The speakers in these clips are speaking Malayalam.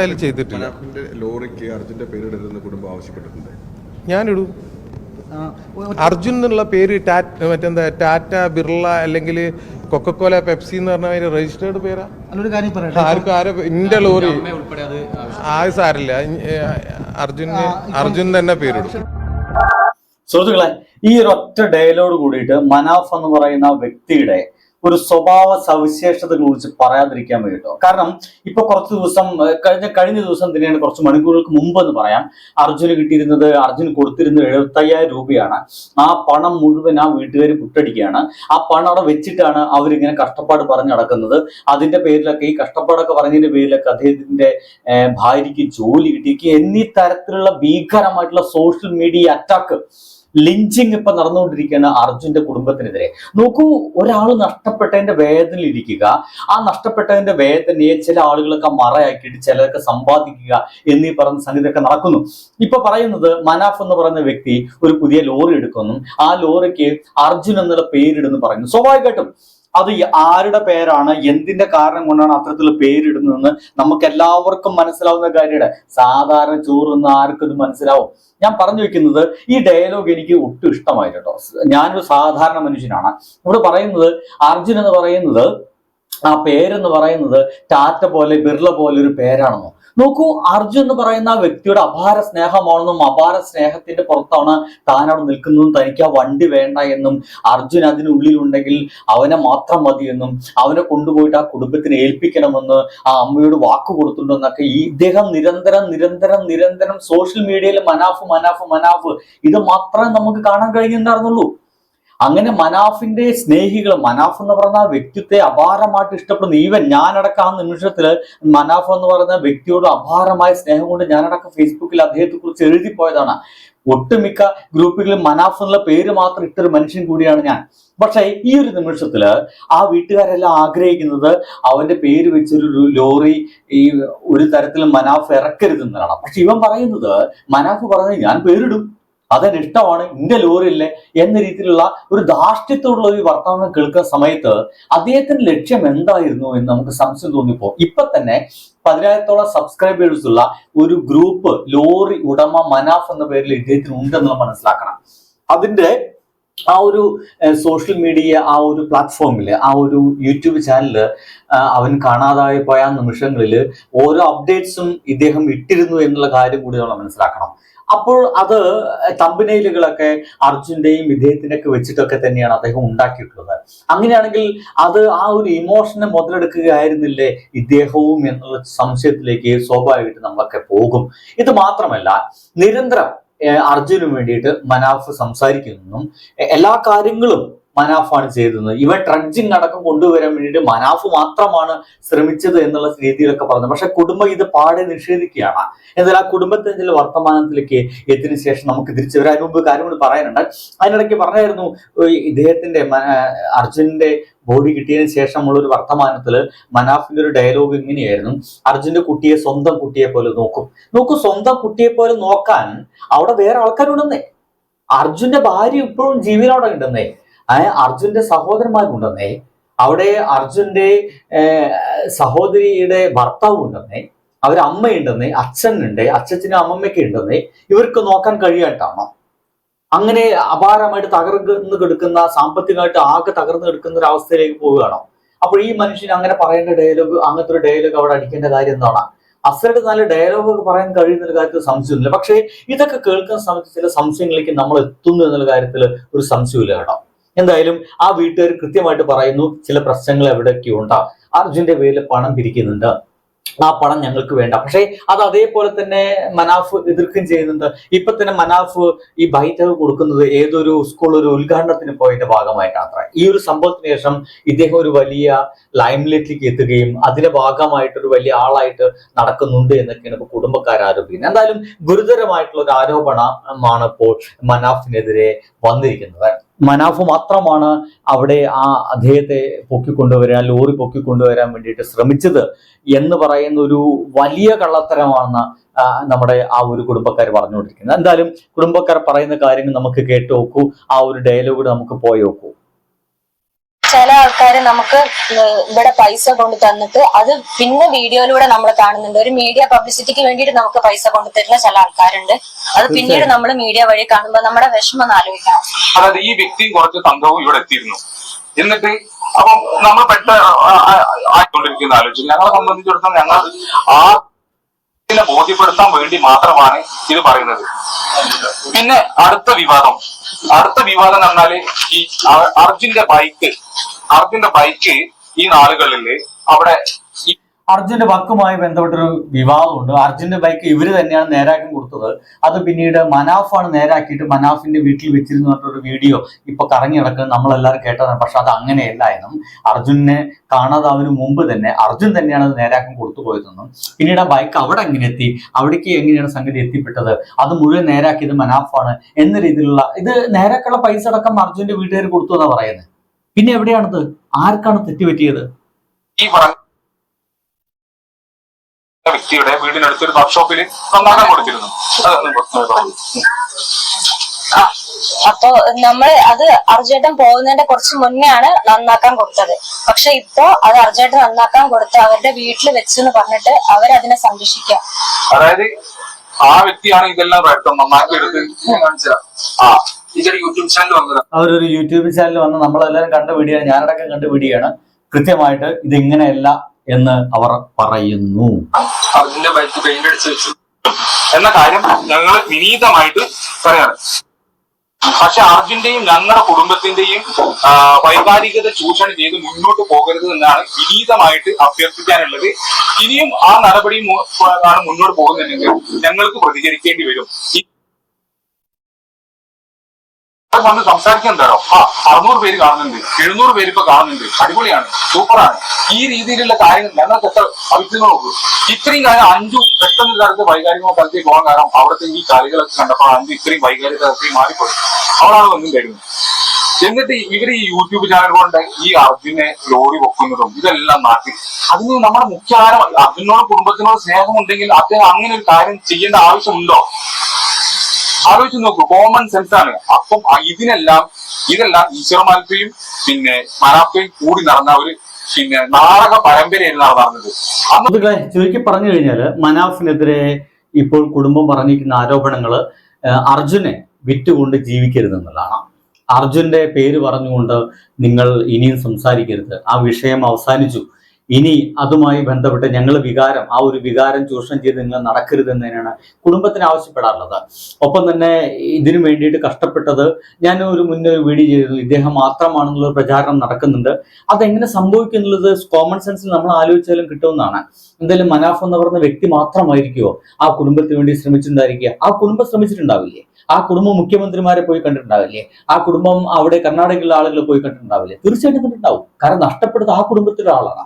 എന്തായാലും ചെയ്തിട്ടില്ല. മനാഫിന്റെ ലോറിക്ക് അർജുന്റെ പേരിടരുതെന്ന് കുടുംബം ആവശ്യപ്പെട്ടിട്ടുണ്ട്. ഞാനിടും. അർജുൻ എന്നുള്ള പേര് ടാറ്റ മറ്റെന്താ ടാറ്റ ബിർള അല്ലെങ്കിൽ കൊക്കക്കോല പെപ്സി എന്ന് പറഞ്ഞ രജിസ്റ്റേർഡ് പേരാ? അല്ലൊരു കാര്യം പറയട്ടെ. ആർക്കും ആരോ ഇന്റെ ലോറി. ആ സാരില്ല അർജുന് അർജുൻ തന്നെ പേരിടും. സുഹൃത്തുക്കളെ ഈ ഒരൊറ്റ ഡയലോഗ് കൂടിയിട്ട് മനാഫ് എന്ന് പറയുന്ന വ്യക്തിയുടെ ഒരു സ്വഭാവ സവിശേഷതകളെ കുറിച്ച് പറയാതിരിക്കാൻ വേണ്ടിട്ടോ. കാരണം ഇപ്പൊ കുറച്ച് ദിവസം കഴിഞ്ഞ കഴിഞ്ഞ ദിവസം തന്നെയാണ് കുറച്ച് മണിക്കൂറുകൾക്ക് മുമ്പ് എന്ന് പറയാം. അർജുന് കിട്ടിയിരുന്നത് അർജുൻ കൊടുത്തിരുന്നത് എഴുപത്തയ്യായിരം രൂപയാണ്. ആ പണം മുഴുവൻ ആ വീട്ടുകാർ പുട്ടടിക്കുകയാണ്. ആ പണം അവിടെ വെച്ചിട്ടാണ് അവരിങ്ങനെ കഷ്ടപ്പാട് പറഞ്ഞു നടക്കുന്നത്. അതിന്റെ പേരിലൊക്കെ ഈ കഷ്ടപ്പാടൊക്കെ പറഞ്ഞതിന്റെ പേരിലൊക്കെ അദ്ദേഹത്തിന്റെ ഭാര്യയ്ക്ക് ജോലി കിട്ടിയിരിക്കുക എന്നീ തരത്തിലുള്ള ഭീകരമായിട്ടുള്ള സോഷ്യൽ മീഡിയ അറ്റാക്ക് ലിഞ്ചിങ് ഇപ്പൊ നടന്നുകൊണ്ടിരിക്കുകയാണ് അർജുന്റെ കുടുംബത്തിനെതിരെ. നോക്കൂ ഒരാൾ നഷ്ടപ്പെട്ടതിന്റെ വേദനയിൽ ഇരിക്കുക. ആ നഷ്ടപ്പെട്ടതിന്റെ വേദനയെ ചില ആളുകളൊക്കെ മറയാക്കിയിട്ട് ചിലരൊക്കെ സമ്പാദിക്കുക എന്നീ പറഞ്ഞ സംഗതിയൊക്കെ നടക്കുന്നു. ഇപ്പൊ പറയുന്നത് മനാഫ് എന്ന് പറയുന്ന വ്യക്തി ഒരു പുതിയ ലോറി എടുക്കുന്നു. ആ ലോറിക്ക് അർജുൻ എന്നുള്ള പേരിടുന്നു പറയുന്നു. സ്വാഭാവികമായിട്ടും അത് ആരുടെ പേരാണ് എന്തിന്റെ കാരണം കൊണ്ടാണ് അത്തരത്തിൽ പേരിടുന്നതെന്ന് നമുക്ക് എല്ലാവർക്കും മനസ്സിലാവുന്ന കാര്യമാണ്. സാധാരണ ചോറുന്ന ആർക്കും ഇത് മനസ്സിലാവും. ഞാൻ പറഞ്ഞു വെക്കുന്നത് ഈ ഡയലോഗ് എനിക്ക് ഒട്ടും ഇഷ്ടമായി കേട്ടോ. ഞാനൊരു സാധാരണ മനുഷ്യനാണ്. ഇവിടെ പറയുന്നത് അർജുൻ എന്ന് പറയുന്നത് ആ പേരെന്ന് പറയുന്നത് ടാറ്റ പോലെ ബിർള പോലെ ഒരു പേരാണെന്നോ. നോക്കൂ അർജുൻ എന്ന് പറയുന്ന വ്യക്തിയുടെ അപാര സ്നേഹമാണെന്നും അപാര സ്നേഹത്തിന്റെ പുറത്താണ് താൻ അവിടെ നിൽക്കുന്നതും തനിക്ക് ആ വണ്ടി വേണ്ട എന്നും അർജുൻ അതിനുള്ളിലുണ്ടെങ്കിൽ അവനെ മാത്രം മതിയെന്നും അവനെ കൊണ്ടുപോയിട്ട് ആ കുടുംബത്തിന് ഏൽപ്പിക്കണമെന്ന് ആ അമ്മയോട് വാക്ക് കൊടുത്തിട്ടുണ്ടെന്നൊക്കെ ഈ ഇദ്ദേഹം നിരന്തരം നിരന്തരം നിരന്തരം സോഷ്യൽ മീഡിയയിൽ മനാഫ് മനാഫ് മനാഫ്. ഇത് മാത്രമേ നമുക്ക് കാണാൻ കഴിഞ്ഞിട്ടുണ്ടായിരുന്നുള്ളൂ. അങ്ങനെ മനാഫിന്റെ സ്നേഹികൾ മനാഫ് എന്ന് വ്യക്തിത്തെ വ്യക്തിത്വത്തെ അപാരമായിട്ട് ഇഷ്ടപ്പെടുന്നു ഈവൻ ഞാനടക്കം ആ നിമിഷത്തിൽ മനാഫ് എന്ന് പറയുന്ന വ്യക്തിയോട് അപാരമായ സ്നേഹം കൊണ്ട് ഞാനടക്കം ഫേസ്ബുക്കിൽ അദ്ദേഹത്തെ കുറിച്ച് എഴുതി പോയതാണ്. ഒട്ടുമിക്ക ഗ്രൂപ്പുകളിൽ മനാഫ് എന്നുള്ള പേര് മാത്രം ഇട്ടൊരു മനുഷ്യൻ കൂടിയാണ് ഞാൻ. പക്ഷേ ഈ ഒരു നിമിഷത്തിൽ ആ വീട്ടുകാരെല്ലാം ആഗ്രഹിക്കുന്നത് അവന്റെ പേര് വെച്ചൊരു ലോറി ഈ ഒരു തരത്തിലും മനാഫ് ഇറക്കരുതെന്നാണ്. പക്ഷെ ഇവൻ പറയുന്നത് മനാഫ് പറഞ്ഞ ഞാൻ പേരിടും. അതെന്റെ ഇഷ്ടമാണ് ഇന്റെ ലോറിയില്ലേ എന്ന രീതിയിലുള്ള ഒരു ധാർഷ്ട്യത്തോടുള്ള ഒരു വർത്തമാനം കേൾക്കുന്ന സമയത്ത് അദ്ദേഹത്തിന്റെ ലക്ഷ്യം എന്തായിരുന്നു എന്ന് നമുക്ക് സംശയം തോന്നിപ്പോ ഇപ്പൊ തന്നെ പതിനായിരത്തോളം സബ്സ്ക്രൈബേഴ്സ് ഉള്ള ഒരു ഗ്രൂപ്പ് ലോറി ഉടമ മനാഫ് എന്ന പേരിൽ ഇദ്ദേഹത്തിന് ഉണ്ടെന്ന് മനസ്സിലാക്കണം. അതിന്റെ ആ ഒരു സോഷ്യൽ മീഡിയ ആ ഒരു പ്ലാറ്റ്ഫോമിൽ ആ ഒരു യൂട്യൂബ് ചാനലിൽ അവൻ കാണാതായി പോയ നിമിഷങ്ങളിൽ ഓരോ അപ്ഡേറ്റ്സും ഇദ്ദേഹം ഇട്ടിരുന്നു എന്നുള്ള കാര്യം കൂടി നമ്മൾ മനസ്സിലാക്കണം. അപ്പോൾ അത് തമ്പനയിലുകളൊക്കെ അർജുന്റെയും ഇദ്ദേഹത്തിന്റെ ഒക്കെ വെച്ചിട്ടൊക്കെ തന്നെയാണ് അദ്ദേഹം ഉണ്ടാക്കിയിട്ടുള്ളത്. അങ്ങനെയാണെങ്കിൽ അത് ആ ഒരു ഇമോഷനെ മുതലെടുക്കുകയായിരുന്നില്ലേ ഇദ്ദേഹവും എന്നുള്ള സംശയത്തിലേക്ക് സ്വാഭാവികമായിട്ട് നമ്മളൊക്കെ പോകും. ഇത് മാത്രമല്ല നിരന്തരം അർജുന് വേണ്ടിയിട്ട് മനാഫ് സംസാരിക്കുന്നതും എല്ലാ കാര്യങ്ങളും മനാഫാണ് ചെയ്തത് ഇവ ട്രഡ്ജിങ് അടക്കം കൊണ്ടുവരാൻ വേണ്ടിയിട്ട് മനാഫ് മാത്രമാണ് ശ്രമിച്ചത് എന്നുള്ള രീതിയിലൊക്കെ പറഞ്ഞു. പക്ഷെ കുടുംബം ഇത് പാടെ നിഷേധിക്കുകയാണ്. എന്നാൽ ആ കുടുംബത്തിന്റെ വർത്തമാനത്തിലേക്ക് എത്തിന് ശേഷം നമുക്ക് തിരിച്ചു വരാൻ മുമ്പ് കാര്യങ്ങൾ പറയാനുണ്ട്. അതിനിടയ്ക്ക് പറഞ്ഞായിരുന്നു ഇദ്ദേഹത്തിന്റെ അർജുനന്റെ ബോഡി കിട്ടിയതിന് ശേഷമുള്ള ഒരു വർത്തമാനത്തിൽ മനാഫിന്റെ ഒരു ഡയലോഗ് ഇങ്ങനെയായിരുന്നു. അർജുന്റെ കുട്ടിയെ സ്വന്തം കുട്ടിയെ പോലെ നോക്കും. നോക്കൂ സ്വന്തം കുട്ടിയെ പോലെ നോക്കാൻ അവിടെ വേറെ ആൾക്കാരുണ്ടെന്നേ. അർജുന്റെ ഭാര്യ ഇപ്പോഴും ജീവനോടെ ഉണ്ടെന്നേ. അർജുന്റെ സഹോദരന്മാരുണ്ടെന്നേ അവിടെ അർജുന്റെ സഹോദരിയുടെ ഭർത്താവ് ഉണ്ടെന്നേ അവരമ്മയുണ്ടെന്നേ അച്ഛനുണ്ട് അച്ഛനും അമ്മമ്മയ്ക്ക് ഉണ്ടെന്നേ ഇവർക്ക് നോക്കാൻ കഴിയാട്ടാണോ അങ്ങനെ അപാരമായിട്ട് തകർന്ന് കിടക്കുന്ന സാമ്പത്തികമായിട്ട് ആകെ തകർന്ന് കിടക്കുന്ന ഒരു അവസ്ഥയിലേക്ക് പോവുകയാണോ? അപ്പോൾ ഈ മനുഷ്യൻ അങ്ങനെ പറയേണ്ട ഡയലോഗ് അങ്ങനത്തെ ഒരു ഡയലോഗ് അവിടെ അടിക്കേണ്ട കാര്യം എന്താണ്? അസഡ് നല്ല ഡയലോഗ് പറയാൻ കഴിയുന്ന ഒരു കാര്യത്തിൽ സംശയമൊന്നുമില്ല പക്ഷേ ഇതൊക്കെ കേൾക്കുന്ന സമയത്ത് ചില സംശയങ്ങളിലേക്ക് നമ്മൾ എത്തുന്നു എന്നുള്ള കാര്യത്തിൽ ഒരു സംശയമില്ല കേട്ടോ. എന്തായാലും ആ വീട്ടുകാർ കൃത്യമായിട്ട് പറയുന്നു ചില പ്രശ്നങ്ങൾ എവിടെയൊക്കെ ഉണ്ടാവും അർജുന്റെ പേരിൽ പണം പിരിക്കുന്നുണ്ട്. ആ പണം ഞങ്ങൾക്ക് വേണ്ട. പക്ഷേ അത് അതേപോലെ തന്നെ മനാഫ് എതിർക്കുകയും ചെയ്യുന്നുണ്ട്. ഇപ്പൊ തന്നെ മനാഫ് ഈ ബൈറ്റവ് കൊടുക്കുന്നത് ഏതൊരു സ്കൂൾ ഒരു ഉദ്ഘാടനത്തിന് പോയതിന്റെ ഭാഗമായിട്ടാണ് ഈ ഒരു സംഭവത്തിന് ശേഷം ഇദ്ദേഹം ഒരു വലിയ ലൈംലൈറ്റിലേക്ക് എത്തുകയും അതിന്റെ ഭാഗമായിട്ട് ഒരു വലിയ ആളായിട്ട് നടക്കുന്നുണ്ട് എന്നൊക്കെയാണ് ഇപ്പൊ കുടുംബക്കാർ ആരോപിക്കുന്നത്. എന്തായാലും ഗുരുതരമായിട്ടുള്ള ഒരു ആരോപണമാണ് ഇപ്പോൾ മനാഫിനെതിരെ വന്നിരിക്കുന്നത്. മനാഫ് മാത്രമാണ് അവിടെ ആ അദ്ദേഹത്തെ പൊക്കിക്കൊണ്ടുവരാൻ ലോറി പൊക്കിക്കൊണ്ടുവരാൻ വേണ്ടിയിട്ട് ശ്രമിച്ചത് എന്ന് പറയുന്ന ഒരു വലിയ കള്ളത്തരമാണെന്ന് നമ്മുടെ ആ ഒരു കുടുംബക്കാർ പറഞ്ഞുകൊണ്ടിരിക്കുന്നത്. എന്തായാലും കുടുംബക്കാർ പറയുന്ന കാര്യങ്ങൾ നമുക്ക് കേട്ട് നോക്കൂ ആ ഒരു ഡയലോഗ് നമുക്ക് പോയി നോക്കൂ. ചില ആൾക്കാർ നമുക്ക് ഇവിടെ പൈസ കൊണ്ട് തന്നിട്ട് അത് പിന്നെ വീഡിയോയിലൂടെ നമ്മൾ കാണുന്നുണ്ട്. ഒരു മീഡിയ പബ്ലിസിറ്റിക്ക് വേണ്ടിയിട്ട് നമുക്ക് പൈസ കൊണ്ട് തരുന്ന ചില ആൾക്കാരുണ്ട്. അത് പിന്നീട് നമ്മൾ മീഡിയ വഴി കാണുമ്പോൾ നമ്മുടെ വിഷമം ഒന്ന് ആലോചിക്കണം. അതായത് ഈ വ്യക്തിയും കുറച്ച് സംഘവും ഇവിടെ എത്തിയിരുന്നു. എന്നിട്ട് അപ്പം നമ്മൾ പെട്ട ആയിക്കൊണ്ടിരിക്കുന്ന ആലോചിച്ചു ഞങ്ങളെ സംബന്ധിച്ചിടത്തോളം ഞങ്ങൾ ആ ബോധ്യപ്പെടുത്താൻ വേണ്ടി മാത്രമാണ് ഇത് പറയുന്നത്. പിന്നെ അടുത്ത വിവാദം. അടുത്ത വിവാദം എന്ന് പറഞ്ഞാൽ ഈ അർജുന്റെ ബൈക്ക് അർജുന്റെ ബൈക്ക് ഈ നാളുകളിൽ അവിടെ അർജുന്റെ ബക്കുമായി ബന്ധപ്പെട്ടൊരു വിവാദമുണ്ട് അർജുന്റെ ബൈക്ക് ഇവർ തന്നെയാണ് നേരാക്കി കൊടുത്തത്. അത് പിന്നീട് മനാഫാണ് നേരാക്കിയിട്ട് മനാഫിന്റെ വീട്ടിൽ വെച്ചിരുന്നു പറഞ്ഞൊരു വീഡിയോ ഇപ്പൊ കറങ്ങി നടക്കുന്നത് നമ്മളെല്ലാവരും കേട്ടതാണ്. പക്ഷെ അത് അങ്ങനെയല്ല എന്നും അർജുനെ കാണാതാവിന് മുമ്പ് തന്നെ അർജുൻ തന്നെയാണ് അത് നേരാക്കം കൊടുത്തു പോയതെന്നും. പിന്നീട് ആ ബൈക്ക് അവിടെ എങ്ങനെ എത്തി? അവിടേക്ക് എങ്ങനെയാണ് സംഗതി എത്തിപ്പെട്ടത്? അത് മുഴുവൻ നേരാക്കിയത് മനാഫാണ് എന്ന രീതിയിലുള്ള ഇത് നേരാക്കുള്ള പൈസ അടക്കം അർജുന്റെ വീട്ടുകാർ കൊടുത്തു എന്നാ പറയുന്നത് പിന്നെ എവിടെയാണത്? ആർക്കാണ് തെറ്റുപറ്റിയത്? ഈ പറഞ്ഞ വ്യക്തിയുടെ വീടിനടുത്തൊരു വർക്ക്ഷോപ്പിൽ സമ്മാനം കൊടുത്തിരുന്നു. അപ്പൊ നമ്മൾ അത് അർജേട്ടൻ പോകുന്നതിന്റെ കുറച്ച് മുന്നേ ആണ് നന്നാക്കാൻ കൊടുത്തത്. പക്ഷെ ഇപ്പോ അത് അർജേട്ടൻ നന്നാക്കാൻ കൊടുത്ത് അവരുടെ വീട്ടിൽ വെച്ചെന്ന് പറഞ്ഞിട്ട് അവരതിനെ സംരക്ഷിക്കുക. അതായത് ആ വ്യക്തിയാണ് ഇതെല്ലാം നന്നാക്കി എടുത്ത് ആ ഇതൊരു യൂട്യൂബ് ചാനൽ വന്നത്. അവരൊരു യൂട്യൂബ് ചാനൽ വന്ന് നമ്മളെല്ലാവരും കണ്ട വീഡിയോ ഞാനടക്കം കണ്ട വീഡിയോ ആണ്. കൃത്യമായിട്ട് ഇതിങ്ങനെയല്ല ഇങ്ങനെയല്ല എന്ന് അവർ പറയുന്നു. അതിന്റെ ബൈക്ക് പെയിന്റ് വെച്ചു. എന്ന കാര്യം ഞങ്ങൾ വിനീതമായിട്ട് പറയാണ്. പക്ഷെ അർജുന്റെയും ഞങ്ങളുടെ കുടുംബത്തിന്റെയും വൈകാരികത ചൂഷണം ചെയ്ത് മുന്നോട്ട് പോകരുത് എന്നാണ് വിനീതമായിട്ട് അഭ്യർത്ഥിക്കാനുള്ളത്. ഇനിയും ആ നടപടി മുന്നോട്ട് പോകുന്നുണ്ടെങ്കിൽ ഞങ്ങൾക്ക് പ്രതികരിക്കേണ്ടി വരും. വന്ന് സംസാരിക്കാൻ ആ അറുന്നൂറ് പേര് കാണുന്നുണ്ട് എഴുന്നൂറ് പേര് ഇപ്പൊ കാണുന്നുണ്ട്. അടിപൊളിയാണ് സൂപ്പറാണ്. ഈ രീതിയിലുള്ള കാര്യങ്ങൾ ഞങ്ങൾക്ക് എത്ര അഭിപ്രായം നോക്കൂ. ഇത്രയും കാലം അഞ്ചു പെട്ടെന്ന് കാലത്ത് വൈകാരികമോ തലത്തിൽ പോകാൻ കാരണം അവിടുത്തെ ഈ കളികളൊക്കെ കണ്ടപ്പോൾ അഞ്ചു ഇത്രയും വൈകാരിക തലത്തിൽ മാറിപ്പോയി. അവളാണ് വന്നും തരുന്നത് എന്നിട്ട് ഇവർ ഈ യൂട്യൂബ് ചാനൽ കൊണ്ട് ഈ അർജുനെ ലോറി പൊക്കുന്നതും ഇതെല്ലാം നാട്ടി അതിന് നമ്മുടെ മുഖ്യ ആരം അർജുനോട് കുടുംബത്തിനോട് സ്നേഹമുണ്ടെങ്കിൽ അദ്ദേഹം അങ്ങനെ ഒരു കാര്യം ചെയ്യേണ്ട ആവശ്യമുണ്ടോ? ആലോചിച്ച് നോക്കൂ കോമൺ സെൻസ് ആണ്. അപ്പം ഇതിനെല്ലാം ഇതെല്ലാം ഈശ്വരമാൽപ്പയും പിന്നെ മനാപ്പയും കൂടി നടന്ന ഒരു പിന്നെ നാടക പരമ്പരയായിരുന്നു നടന്നത്. ചുരുക്കി പറഞ്ഞു കഴിഞ്ഞാൽ മനാഫിനെതിരെ ഇപ്പോൾ കുടുംബം പറഞ്ഞിരിക്കുന്ന ആരോപണങ്ങൾ ഏഹ്, അർജുനെ വിറ്റുകൊണ്ട് ജീവിക്കരുതെന്നുള്ളതാണ്. അർജുന്റെ പേര് പറഞ്ഞുകൊണ്ട് നിങ്ങൾ ഇനിയും സംസാരിക്കരുത്. ആ വിഷയം അവസാനിച്ചു. ഇനി അതുമായി ബന്ധപ്പെട്ട് ഞങ്ങൾ വികാരം ആ ഒരു വികാരം ചൂഷണം ചെയ്ത് നിങ്ങൾ നടക്കരുത് തന്നെയാണ് കുടുംബത്തിന് ആവശ്യപ്പെടാറുള്ളത്. ഒപ്പം തന്നെ ഇതിനു വേണ്ടിയിട്ട് കഷ്ടപ്പെട്ടത് ഞാൻ ഒരു മുന്നേ ഒരു വീഡിയോ ചെയ്തിരുന്നു ഇദ്ദേഹം മാത്രമാണെന്നുള്ള പ്രചാരണം നടക്കുന്നുണ്ട്. അതെങ്ങനെ സംഭവിക്കുന്നുള്ളത് കോമൺ സെൻസിൽ നമ്മൾ ആലോചിച്ചാലും കിട്ടുമെന്നാണ്. എന്തായാലും മനാഫ് എന്ന് പറയുന്ന വ്യക്തി മാത്രമായിരിക്കുമോ ആ കുടുംബത്തിന് വേണ്ടി ശ്രമിച്ചിട്ടുണ്ടായിരിക്കുക? ആ കുടുംബം ശ്രമിച്ചിട്ടുണ്ടാവില്ലേ? ആ കുടുംബം മുഖ്യമന്ത്രിമാരെ പോയി കണ്ടിട്ടുണ്ടാവില്ലേ? ആ കുടുംബം അവിടെ കർണാടകയിലുള്ള ആളുകൾ പോയി കണ്ടിട്ടുണ്ടാവില്ലേ? തീർച്ചയായിട്ടും കണ്ടിട്ടുണ്ടാവും. കാരണം നഷ്ടപ്പെടുന്നത് ആ കുടുംബത്തിലെ ആളാണ്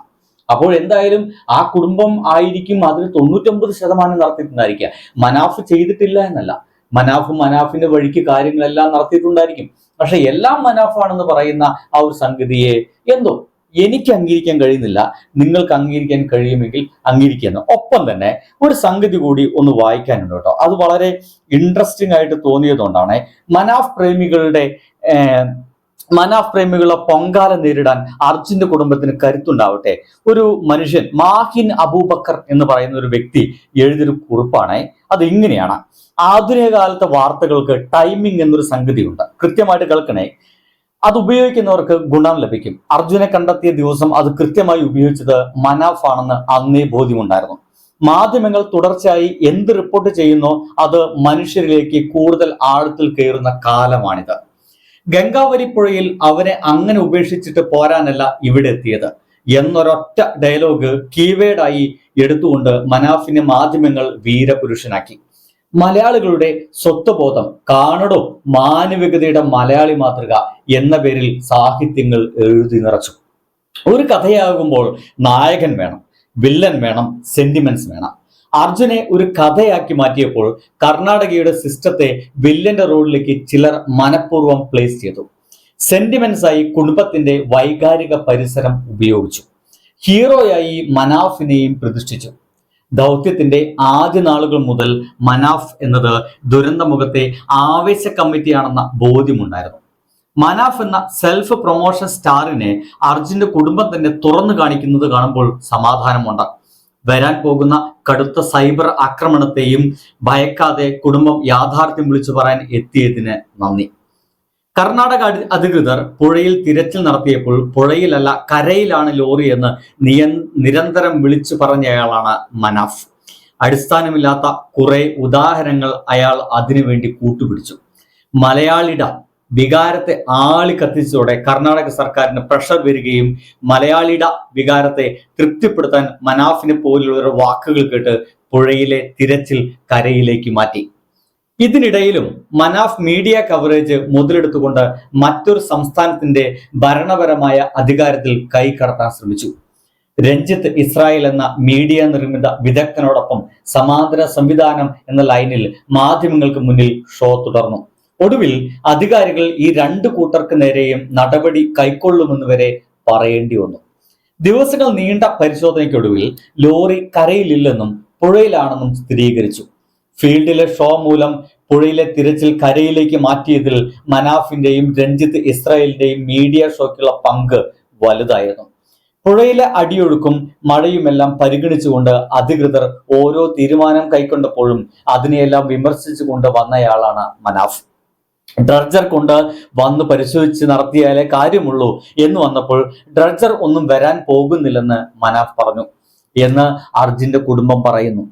അപ്പോൾ എന്തായാലും ആ കുടുംബം ആയിരിക്കും അതിൽ തൊണ്ണൂറ്റൊമ്പത് ശതമാനം നടത്തിയിട്ടുണ്ടായിരിക്കുക. മനാഫ് ചെയ്തിട്ടില്ല എന്നല്ല. മനാഫ് മനാഫിന്റെ വഴിക്ക് കാര്യങ്ങളെല്ലാം നടത്തിയിട്ടുണ്ടായിരിക്കും. പക്ഷെ എല്ലാം മനാഫാണെന്ന് പറയുന്ന ആ ഒരു സംഗതിയെ എന്തോ എനിക്ക് അംഗീകരിക്കാൻ കഴിയുന്നില്ല. നിങ്ങൾക്ക് അംഗീകരിക്കാൻ കഴിയുമെങ്കിൽ അംഗീകരിക്കുന്നു ഒപ്പം തന്നെ ഒരു സംഗതി കൂടി ഒന്ന് വായിക്കാനുണ്ട് കേട്ടോ. അത് വളരെ ഇൻട്രസ്റ്റിംഗ് ആയിട്ട് തോന്നിയതുകൊണ്ടാണ് മനാഫ് പ്രേമികളുടെ മനാഫ് പ്രേമികളുടെ പൊങ്കാല നേരിടാൻ അർജുന്റെ കുടുംബത്തിന് കരുത്തുണ്ടാവട്ടെ. ഒരു മനുഷ്യൻ മാഹിൻ അബൂബക്കർ എന്ന് പറയുന്ന ഒരു വ്യക്തി എഴുതിയൊരു കുറിപ്പാണ്. അത് ഇങ്ങനെയാണ്. ആധുനിക കാലത്തെ വാർത്തകൾക്ക് ടൈമിംഗ് എന്നൊരു സംഗതിയുണ്ട്. കൃത്യമായിട്ട് കേൾക്കണേ. അത് ഉപയോഗിക്കുന്നവർക്ക് ഗുണം ലഭിക്കും. അർജുനെ കണ്ടെത്തിയ ദിവസം അത് കൃത്യമായി ഉപയോഗിച്ചത് മനാഫ് ആണെന്ന് അന്നേ ബോധ്യമുണ്ടായിരുന്നു. മാധ്യമങ്ങൾ തുടർച്ചയായി എന്ത് റിപ്പോർട്ട് ചെയ്യുന്നോ അത് മനുഷ്യരിലേക്ക് കൂടുതൽ ആഴത്തിൽ കയറുന്ന കാലമാണിത്. ഗംഗാവരി പുഴയിൽ അവരെ അങ്ങനെ ഉപേക്ഷിച്ചിട്ട് പോരാനല്ല ഇവിടെ എത്തിയത്. എന്നൊരൊറ്റ ഡയലോഗ് കീവേഡായി എടുത്തുകൊണ്ട് മനാഫിനെ മാധ്യമങ്ങൾ വീരപുരുഷനാക്കി. മലയാളികളുടെ സ്വത്വബോധം കാണടോ മാനവികതയുടെ മലയാളി മാതൃക എന്ന പേരിൽ സാഹിത്യങ്ങൾ എഴുതി നിറച്ചു. ഒരു കഥയാകുമ്പോൾ നായകൻ വേണം വില്ലൻ വേണം സെന്റിമെന്റ്സ് വേണം. അർജുനെ ഒരു കഥയാക്കി മാറ്റിയപ്പോൾ കർണാടകയുടെ സിസ്റ്റത്തെ വില്ലന്റെ റോളിലേക്ക് ചിലർ മനഃപൂർവം പ്ലേസ് ചെയ്തു. സെന്റിമെന്റ്സായി കുടുംബത്തിന്റെ വൈകാരിക പരിസരം ഉപയോഗിച്ചു. ഹീറോയായി മനാഫിനെയും പ്രതിഷ്ഠിച്ചു. ദൗത്യത്തിന്റെ ആദ്യ നാളുകൾ മുതൽ മനാഫ് എന്നത് ദുരന്തമുഖത്തെ ആവേശ കമ്മിറ്റിയാണെന്ന ബോധ്യമുണ്ടായിരുന്നു. മനാഫ് എന്ന സെൽഫ് പ്രൊമോഷൻ സ്റ്റാറിനെ അർജുന്റെ കുടുംബം തന്നെ തുറന്നു കാണിക്കുന്നത് കാണുമ്പോൾ സമാധാനമുണ്ട്. വരാൻ പോകുന്ന കടുത്ത സൈബർ ആക്രമണത്തെയും ഭയക്കാതെ കുടുംബം യാഥാർത്ഥ്യം വിളിച്ചു പറയാൻ എത്തിയതിന് നന്ദി. കർണാടക അധികൃതർ പുഴയിൽ തിരച്ചിൽ നടത്തിയപ്പോൾ പുഴയിലല്ല കരയിലാണ് ലോറി എന്ന് നിയ നിരന്തരം വിളിച്ചു പറഞ്ഞയാളാണ് മനാഫ്. അടിസ്ഥാനമില്ലാത്ത കുറെ ഉദാഹരണങ്ങൾ അയാൾ അതിനുവേണ്ടി കൂട്ടുപിടിച്ചു. മലയാളിയുടെ വികാരത്തെ ആളി കത്തിച്ചതോടെ കർണാടക സർക്കാരിന് പ്രഷർ വരികയും മലയാളിയുടെ വികാരത്തെ തൃപ്തിപ്പെടുത്താൻ മനാഫിനെ പോലുള്ളവരുടെ വാക്കുകൾ കേട്ട് പുഴയിലെ തിരച്ചിൽ കരയിലേക്ക് മാറ്റി. ഇതിനിടയിലും മനാഫ് മീഡിയ കവറേജ് മുതലെടുത്തുകൊണ്ട് മറ്റൊരു സംസ്ഥാനത്തിന്റെ ഭരണപരമായ അധികാരത്തിൽ കൈ കടത്താൻ ശ്രമിച്ചു. രഞ്ജിത്ത് ഇസ്രായേൽ എന്ന മീഡിയ നിർമ്മിത വിദഗ്ധനോടൊപ്പം സമാന്തര സംവിധാനം എന്ന ലൈനിൽ മാധ്യമങ്ങൾക്ക് മുന്നിൽ ഷോ തുടർന്നു. ഒടുവിൽ അധികാരികൾ ഈ രണ്ട് കൂട്ടർക്ക് നേരെയും നടപടി കൈക്കൊള്ളുമെന്ന് വരെ പറയേണ്ടി വന്നു. ദിവസങ്ങൾ നീണ്ട പരിശോധനയ്ക്കൊടുവിൽ ലോറി കരയിലില്ലെന്നും പുഴയിലാണെന്നും സ്ഥിരീകരിച്ചു. ഫീൽഡിലെ ഷോ മൂലം പുഴയിലെ തിരച്ചിൽ കരയിലേക്ക് മാറ്റിയതിൽ മനാഫിന്റെയും രഞ്ജിത്ത് ഇസ്രായേലിന്റെയും മീഡിയ ഷോയ്ക്കുള്ള പങ്ക് വലുതായിരുന്നു. പുഴയിലെ അടിയൊഴുക്കും മഴയുമെല്ലാം പരിഗണിച്ചുകൊണ്ട് അധികൃതർ ഓരോ തീരുമാനം കൈക്കൊണ്ടപ്പോഴും അതിനെയെല്ലാം വിമർശിച്ചുകൊണ്ട് വന്നയാളാണ് മനാഫ്. ഡ്രഡ്ജർ കൊണ്ട് വന്ന് പരിശോധിച്ച് നടത്തിയാലേ കാര്യമുള്ളൂ എന്ന് വന്നപ്പോൾ ഡ്രഡ്ജർ ഒന്നും വരാൻ പോകുന്നില്ലെന്ന് മനാഫ് പറഞ്ഞു എന്ന് അർജുന്റെ കുടുംബം പറയുന്നു.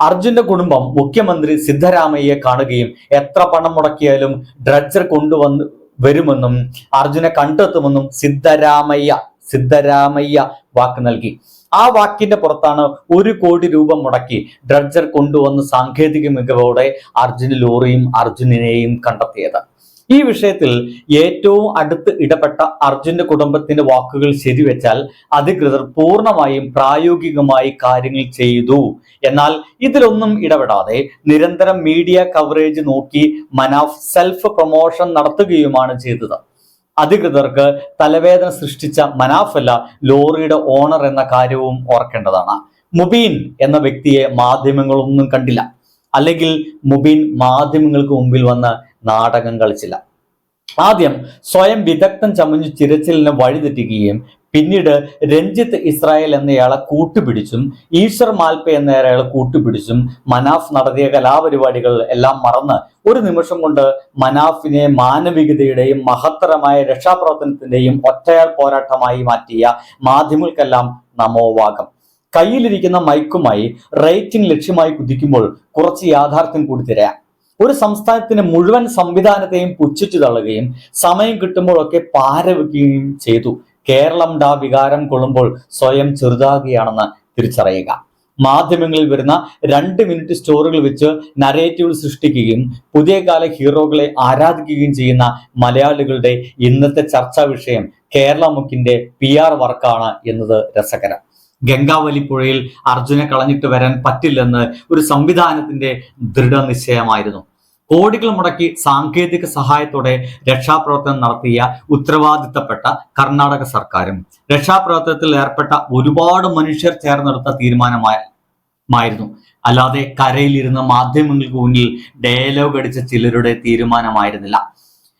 അർജുന്റെ കുടുംബം മുഖ്യമന്ത്രി സിദ്ധരാമയ്യെ കാണുകയും എത്ര പണം മുടക്കിയാലും ഡ്രഡ്ജർ കൊണ്ടുവന്ന് വരുമെന്നും അർജുനെ കണ്ടെത്തുമെന്നും സിദ്ധരാമയ്യ സിദ്ധരാമയ്യ വാക്ക് നൽകി. ആ വാക്കിന്റെ പുറത്താണ് ഒരു കോടി രൂപ മുടക്കി ഡ്രഡ്ജർ കൊണ്ടുവന്ന് സാങ്കേതിക മികവോടെ അർജുന് ലോറിയും അർജുനെയും കണ്ടെത്തിയത്. ഈ വിഷയത്തിൽ ഏറ്റവും അടുത്ത് ഇടപെട്ട അർജുന്റെ കുടുംബത്തിന്റെ വാക്കുകൾ ശരിവെച്ചാൽ അധികൃതർ പൂർണമായും പ്രായോഗികമായി കാര്യങ്ങൾ ചെയ്തു. എന്നാൽ ഇതിലൊന്നും ഇടപെടാതെ നിരന്തരം മീഡിയ കവറേജ് നോക്കി മനാഫ് സെൽഫ് പ്രൊമോഷൻ നടത്തുകയുമാണ് ചെയ്തത്. അധികൃതർക്ക് തലവേദന സൃഷ്ടിച്ച മനാഫല്ല ലോറിയുടെ ഓണർ എന്ന കാര്യവും ഓർക്കേണ്ടതാണ്. മുബീൻ എന്ന വ്യക്തിയെ മാധ്യമങ്ങളൊന്നും കണ്ടില്ല. അല്ലെങ്കിൽ മുബീൻ മാധ്യമങ്ങൾക്ക് മുമ്പിൽ വന്ന് നാടകം കളിച്ചില്ല. ആദ്യം സ്വയം വിദഗ്ധൻ ചമഞ്ഞു ചിരച്ചിലിന് വഴിതെറ്റുകയും പിന്നീട് രഞ്ജിത്ത് ഇസ്രായേൽ എന്നയാളെ കൂട്ടുപിടിച്ചും ഈശ്വർ മാൽപ്പെ എന്നയാളെ കൂട്ടുപിടിച്ചും മനാഫ് നടത്തിയ കലാപരിപാടികൾ എല്ലാം മറന്ന് ഒരു നിമിഷം കൊണ്ട് മനാഫിനെ മാനവികതയുടെയും മഹത്തരമായ രക്ഷാപ്രവർത്തനത്തിന്റെയും ഒറ്റയാൾ പോരാട്ടമായി മാറ്റിയ മാധ്യമങ്ങൾക്കെല്ലാം നമോവാകം കയ്യിലിരിക്കുന്ന മൈക്കുമായി റേറ്റിംഗ് ലക്ഷ്യമായി കുതിക്കുമ്പോൾ കുറച്ച് യാഥാർത്ഥ്യം കൂടി തരാം. ഒരു സംസ്ഥാനത്തിന് മുഴുവൻ സംവിധാനത്തെയും പുച്ഛിച്ചു തള്ളുകയും സമയം കിട്ടുമ്പോഴൊക്കെ പാരവെക്കുകയും ചെയ്തു. കേരളം ഡാ വികാരം കൊള്ളുമ്പോൾ സ്വയം ചെറുതാകുകയാണെന്ന് തിരിച്ചറിയുക. മാധ്യമങ്ങളിൽ വരുന്ന രണ്ട് മിനിറ്റ് സ്റ്റോറികൾ വെച്ച് നരേറ്റീവ് സൃഷ്ടിക്കുകയും പുതിയ കാല ഹീറോകളെ ആരാധിക്കുകയും ചെയ്യുന്ന മലയാളികളുടെ ഇന്നത്തെ ചർച്ചാ വിഷയം കേരള മുക്കിന്റെ പി ആർ വർക്കാണ് എന്നത് രസകരം. ഗംഗാവലി പുഴയിൽ അർജുനെ കളഞ്ഞിട്ട് വരാൻ പറ്റില്ലെന്ന് ഒരു സംവിധാനത്തിന്റെ ദൃഢനിശ്ചയമായിരുന്നു. കോടികൾ മുടക്കി സാങ്കേതിക സഹായത്തോടെ രക്ഷാപ്രവർത്തനം നടത്തിയ ഉത്തരവാദിത്തപ്പെട്ട കർണാടക സർക്കാരും രക്ഷാപ്രവർത്തനത്തിൽ ഏർപ്പെട്ട ഒരുപാട് മനുഷ്യർ ചേർന്നെടുത്ത തീരുമാനമായിരുന്നു അല്ലാതെ കരയിലിരുന്ന മാധ്യമങ്ങൾക്ക് മുന്നിൽ ഡയലോഗ് അടിച്ച ചിലരുടെ തീരുമാനമായിരുന്നില്ല.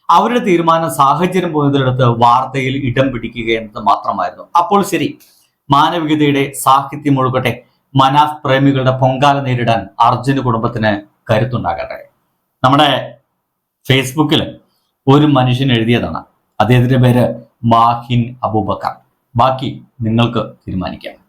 അവരുടെ തീരുമാനം സാഹചര്യം പോയതിലെടുത്ത് വാർത്തയിൽ ഇടം പിടിക്കുക എന്നത് മാത്രമായിരുന്നു. അപ്പോൾ ശരി മാനവികതയുടെ സാഹിത്യം ഒഴുകട്ടെ. മനാഫ് പ്രേമികളുടെ പൊങ്കാല നേരിടാൻ അർജുന കുടുംബത്തിന് കരുത്തുണ്ടാകട്ടെ. നമ്മുടെ ഫേസ്ബുക്കിൽ ഒരു മനുഷ്യൻ എഴുതിയതാണ്. അദ്ദേഹത്തിന്റെ പേര് മാഹിൻ അബൂബക്കർ. ബാക്കി നിങ്ങൾക്ക് തീരുമാനിക്കാം.